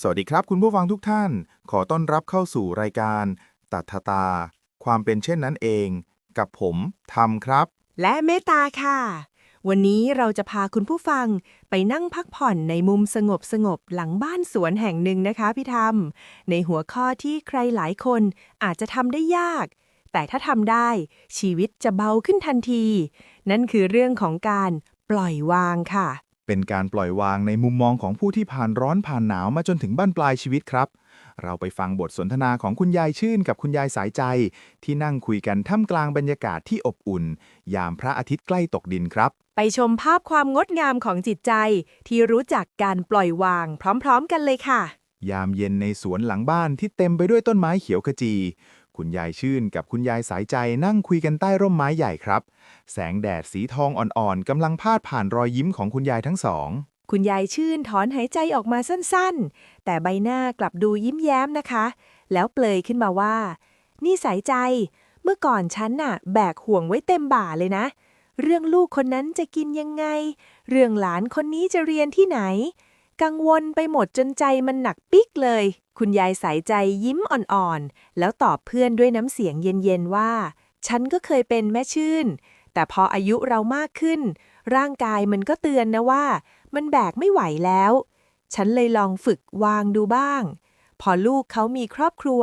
สวัสดีครับคุณผู้ฟังทุกท่าน ขอต้อนรับเข้าสู่รายการ ตัทตา ความเป็นเช่นนั้นเอง กับผมทำครับ และเมตตาค่ะ วันนี้เราจะพาคุณผู้ฟังไปนั่งพักผ่อนในมุมสงบสงบหลังบ้านสวนแห่งหนึ่งนะคะพี่ธรรมในหัวข้อที่ใครหลายคนอาจจะทำได้ยาก แต่ถ้าทำได้ชีวิตจะเบาขึ้นทันที นั่นคือเรื่องของการปล่อยวางค่ะ เป็นการปล่อยวางในมุมมองของผู้ที่ผ่านร้อนผ่านหนาวมาจนถึงบั้นปลายชีวิตครับ เราไปฟังบทสนทนาของคุณยายชื่นกับคุณยายสายใจ ที่นั่งคุยกันท่ามกลางบรรยากาศที่อบอุ่น ยามพระอาทิตย์ใกล้ตกดินครับ ไปชมภาพความงดงามของจิตใจ ที่รู้จักการปล่อยวาง พร้อม ๆ กันเลยค่ะ ยามเย็นในสวนหลังบ้านที่เต็มไปด้วยต้นไม้เขียวขจี คุณยายชื่นกับคุณยายสายใจนั่งคุยกันใต้ร่มไม้ใหญ่ครับ แสงแดดสีทองอ่อนๆกำลังพาดผ่านรอยยิ้มของคุณยายทั้งสอง คุณยายชื่นถอนหายใจออกมาสั้นๆ แต่ใบหน้ากลับดูยิ้มแย้มนะคะ แล้วเปลยขึ้นมาว่า นี่สายใจ เมื่อก่อนฉันน่ะ แบกห่วงไว้เต็มบ่าเลยนะ เรื่องลูกคนนั้นจะกินยังไง เรื่องหลานคนนี้จะเรียนที่ไหน กังวลไปหมดจนใจมันหนักปิ๊กเลย คุณยายสายใจยิ้มอ่อนๆ แล้วตอบเพื่อนด้วยน้ำเสียงเย็นๆว่า ฉันก็เคยเป็นแม่ชื่น แต่พออายุเรามากขึ้น ร่างกายมันก็เตือนนะว่า มันแบกไม่ไหวแล้ว ฉันเลยลองฝึกวางดูบ้าง พอลูกเขามีครอบครัว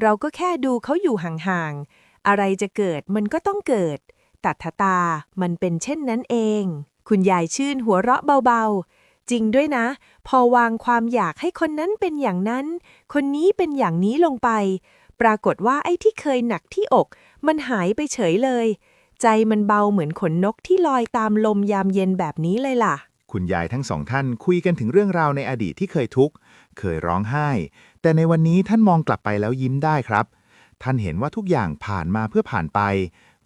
เราก็แค่ดูเขาอยู่ห่างๆ อะไรจะเกิดมันก็ต้องเกิด ตัทตา มันเป็นเช่นนั้นเอง คุณยายชื่นหัวเราะเบาๆ จริงด้วยนะ พอวางความอยากให้คนนั้นเป็นอย่างนั้น คนนี้เป็นอย่างนี้ลงไป ปรากฏว่าไอ้ที่เคยหนักที่อก มันหายไปเฉยเลย ใจมันเบาเหมือนขนนกที่ลอยตามลมยามเย็นแบบนี้เลยล่ะ คุณยายทั้งสองท่านคุยกันถึงเรื่องราวในอดีตที่เคยทุกข์ เคยร้องไห้ แต่ในวันนี้ท่านมองกลับไปแล้วยิ้มได้ครับ ท่านเห็นว่าทุกอย่างผ่านมาเพื่อผ่านไป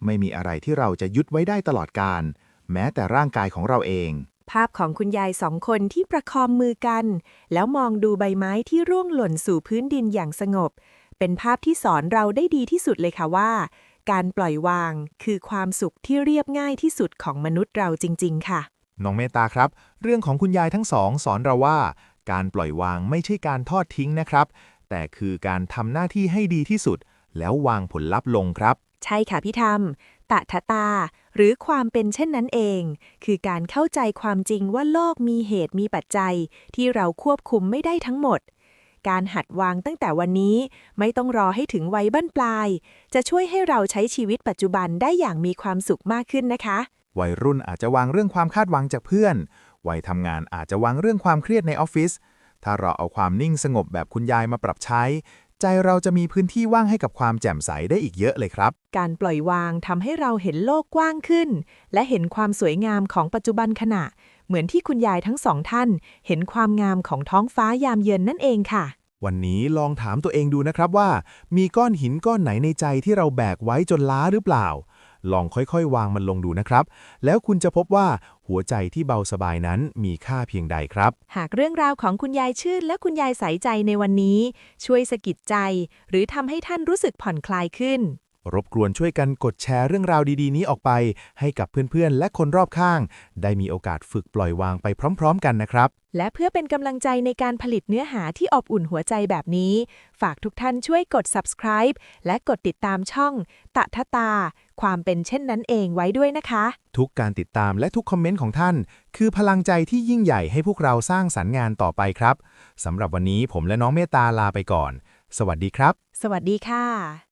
ไม่มีอะไรที่เราจะยึดไว้ได้ตลอดกาลแม้แต่ร่างกายของเราเอง ภาพของคุณยายสองคนที่ประคองมือกัน แล้วมองดูใบไม้ที่ร่วงหล่นสู่พื้นดินอย่างสงบ เป็นภาพที่สอนเราได้ดีที่สุดเลยค่ะว่า การปล่อยวางคือความสุขที่เรียบง่ายที่สุดของมนุษย์เราจริง ๆ ค่ะ น้องเมตตาครับ เรื่องของคุณยายทั้งสองสอนเราว่า การปล่อยวางไม่ใช่การทอดทิ้งนะครับ แต่คือการทำหน้าที่ให้ดีที่สุด แล้ววางผลลัพธ์ลงครับ ใช่ค่ะพี่ธรรม ตะทะตา หรือความเป็นเช่นนั้นเอง คือการเข้าใจความจริงว่าโลกมีเหตุมีปัจจัย ที่เราควบคุมไม่ได้ทั้งหมด การหัดวางตั้งแต่วันนี้ ไม่ต้องรอให้ถึงวัยบั้นปลาย จะช่วยให้เราใช้ชีวิตปัจจุบันได้อย่างมีความสุขมากขึ้นนะคะ วัยรุ่นอาจจะวางเรื่องความคาดหวังจากเพื่อน วัยทำงานอาจจะวางเรื่องความเครียดในออฟฟิศถ้าเราเอาความนิ่งสงบแบบคุณยายมาปรับใช้ ใจเราจะมีพื้นที่ว่างให้กับความแจ่มใสได้อีกเยอะเลยครับ การปล่อยวางทำให้เราเห็นโลกกว้างขึ้น และเห็นความสวยงามของปัจจุบันขณะ เหมือนที่คุณยายทั้งสองท่าน เห็นความงามของท้องฟ้ายามเย็นนั่นเองค่ะ วันนี้ลองถามตัวเองดูนะครับว่า มีก้อนหินก้อนไหนในใจที่เราแบกไว้จนล้าหรือเปล่า ลองค่อยๆ วางมันลงดูนะครับ แล้วคุณจะพบว่าหัวใจที่เบาสบายนั้นมีค่าเพียงใดครับ หากเรื่องราวของคุณยายชื่นและคุณยายใสใจในวันนี้ ช่วยสะกิดใจ หรือทำให้ท่านรู้สึกผ่อนคลายขึ้น รบกวนช่วยกันกดแชร์เรื่องราวดีๆ นี้ออกไป ให้กับเพื่อนๆ และคนรอบข้าง ได้มีโอกาสฝึกปล่อยวางไปพร้อม ๆ กันนะครับ และเพื่อเป็นกำลังใจในการผลิตเนื้อหาที่อบอุ่นหัวใจแบบนี้ ฝากทุกท่านช่วยกด subscribe และกดติดตามช่อง ตะทะตา ความเป็นเช่นนั้นเองไว้ด้วยนะคะ ทุกการติดตามและทุกคอมเมนต์ของท่าน คือพลังใจที่ยิ่งใหญ่ให้พวกเราสร้างสรรค์งานต่อไปครับสำหรับวันนี้ผมและน้องเมตตาลาไปก่อน สวัสดีครับ สวัสดีค่ะ